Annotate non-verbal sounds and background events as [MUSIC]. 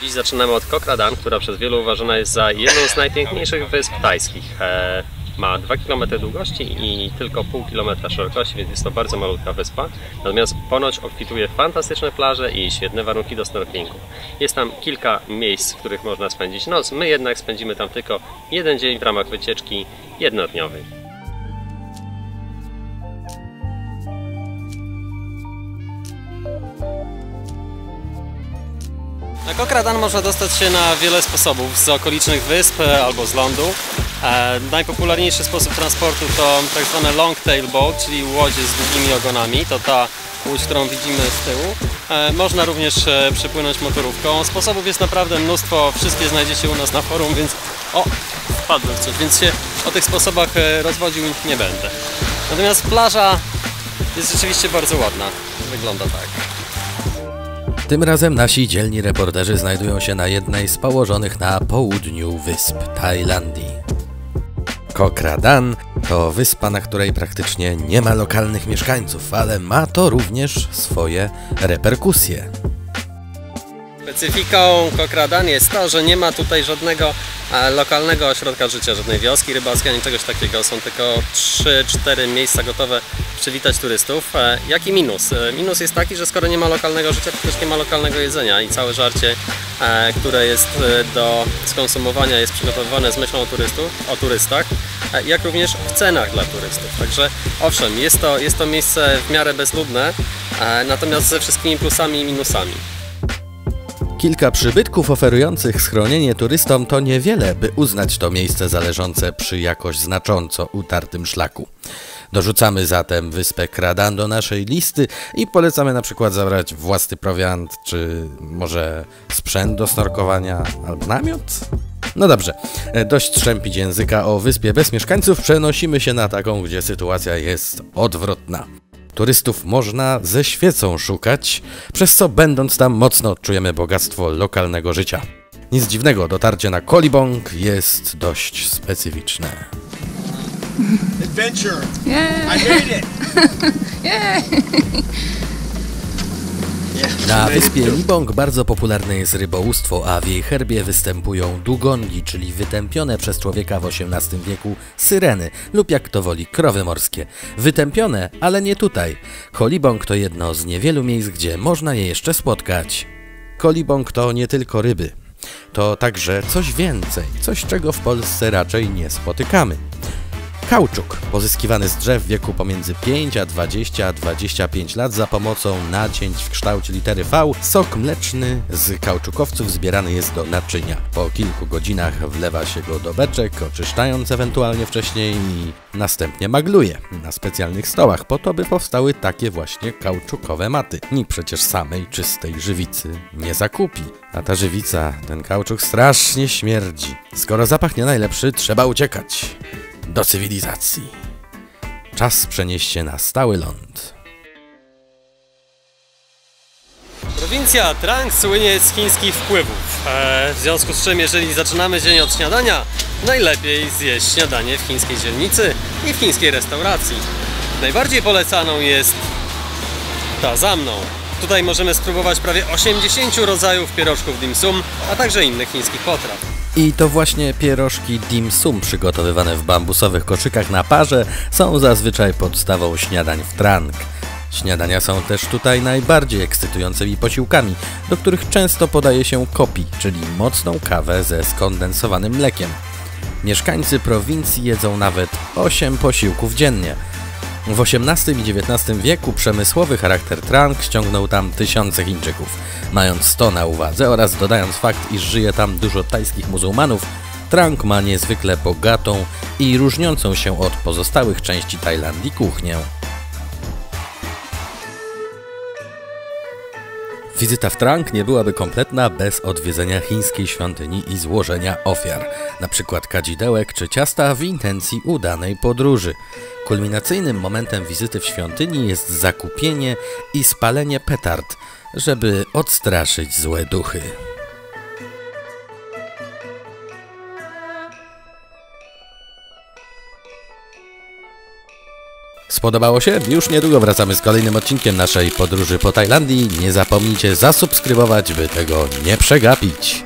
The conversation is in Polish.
Dziś zaczynamy od Kokradan, która przez wielu uważana jest za jedną z najpiękniejszych wysp tajskich. E, ma 2 km długości i tylko pół kilometra szerokości, więc jest to bardzo malutka wyspa. Natomiast ponoć obfituje fantastyczne plaże i świetne warunki do snorkelingu. Jest tam kilka miejsc, w których można spędzić noc. My jednak spędzimy tam tylko jeden dzień w ramach wycieczki jednodniowej. Na Kokradan można dostać się na wiele sposobów z okolicznych wysp e, albo z lądu. E, najpopularniejszy sposób transportu to tak zwane longtail boat, czyli łodzie z długimi ogonami. To ta łódź, którą widzimy z tyłu. E, można również przypłynąć motorówką. Sposobów jest naprawdę mnóstwo, wszystkie znajdziecie u nas na forum, więc... O, wpadłem w coś, więc się o tych sposobach rozwodził nie będę. Natomiast plaża jest rzeczywiście bardzo ładna. Wygląda tak. Tym razem nasi dzielni reporterzy znajdują się na jednej z położonych na południu wysp Tajlandii. Kokradan to wyspa, na której praktycznie nie ma lokalnych mieszkańców, ale ma to również swoje reperkusje. Specyfiką Kokradan jest to, że nie ma tutaj żadnego e, lokalnego ośrodka życia, żadnej wioski rybackiej ani czegoś takiego. Są tylko 3-4 miejsca gotowe przywitać turystów. E, Jaki minus? E, Minus jest taki, że skoro nie ma lokalnego życia, to też nie ma lokalnego jedzenia i całe żarcie, które jest do skonsumowania jest przygotowywane z myślą o, turystów, o turystach, jak również w cenach dla turystów. Także owszem, jest to, jest to miejsce w miarę bezludne, natomiast ze wszystkimi plusami i minusami. Kilka przybytków oferujących schronienie turystom to niewiele, by uznać to miejsce zależące przy jakoś znacząco utartym szlaku. Dorzucamy zatem wyspę Kradan do naszej listy i polecamy na przykład zabrać własny prowiant, czy może sprzęt do snorkowania albo namiot? No dobrze, e, dość trzępić języka o wyspie bez mieszkańców, przenosimy się na taką, gdzie sytuacja jest odwrotna. Turystów można ze świecą szukać, przez co będąc tam mocno odczujemy bogactwo lokalnego życia. Nic dziwnego, dotarcie na Kolibong jest dość specyficzne. Adventure! Yeah. I made it! [LAUGHS] Na wyspie Libong bardzo popularne jest rybołówstwo, a w jej herbie występują dugongi, czyli wytępione przez człowieka w XVIII wieku syreny lub jak to woli krowy morskie. Wytępione, ale nie tutaj. Kolibong to jedno z niewielu miejsc, gdzie można je jeszcze spotkać. Kolibong to nie tylko ryby. To także coś więcej, coś czego w Polsce raczej nie spotykamy. Kauczuk, pozyskiwany z drzew w wieku pomiędzy 5 a 20 a 25 lat za pomocą nacięć w kształcie litery V, sok mleczny z kauczukowców zbierany jest do naczynia. Po kilku godzinach wlewa się go do beczek, oczyszczając ewentualnie wcześniej i następnie magluje na specjalnych stołach po to, by powstały takie właśnie kauczukowe maty. Nikt przecież samej czystej żywicy nie zakupi. A ta żywica, ten kauczuk strasznie śmierdzi. Skoro zapach nie najlepszy, trzeba uciekać do cywilizacji. Czas przenieść się na stały ląd. Prowincja Trang słynie z chińskich wpływów. W związku z czym, jeżeli zaczynamy dzień od śniadania, najlepiej zjeść śniadanie w chińskiej dzielnicy i w chińskiej restauracji. Najbardziej polecaną jest ta za mną. Tutaj możemy spróbować prawie 80 rodzajów pierożków dim sum, a także innych chińskich potraw. I to właśnie pierożki dim sum przygotowywane w bambusowych koszykach na parze są zazwyczaj podstawą śniadań w Trang. Śniadania są też tutaj najbardziej ekscytującymi posiłkami, do których często podaje się kopi, czyli mocną kawę ze skondensowanym mlekiem. Mieszkańcy prowincji jedzą nawet 8 posiłków dziennie. W XVIII i XIX wieku przemysłowy charakter Trang ściągnął tam tysiące Chińczyków. Mając to na uwadze oraz dodając fakt, iż żyje tam dużo tajskich muzułmanów, Trang ma niezwykle bogatą i różniącą się od pozostałych części Tajlandii kuchnię. Wizyta w Trang nie byłaby kompletna bez odwiedzenia chińskiej świątyni i złożenia ofiar, np. kadzidełek czy ciasta w intencji udanej podróży. Kulminacyjnym momentem wizyty w świątyni jest zakupienie i spalenie petard, żeby odstraszyć złe duchy. Spodobało się? Już niedługo wracamy z kolejnym odcinkiem naszej podróży po Tajlandii. Nie zapomnijcie zasubskrybować, by tego nie przegapić.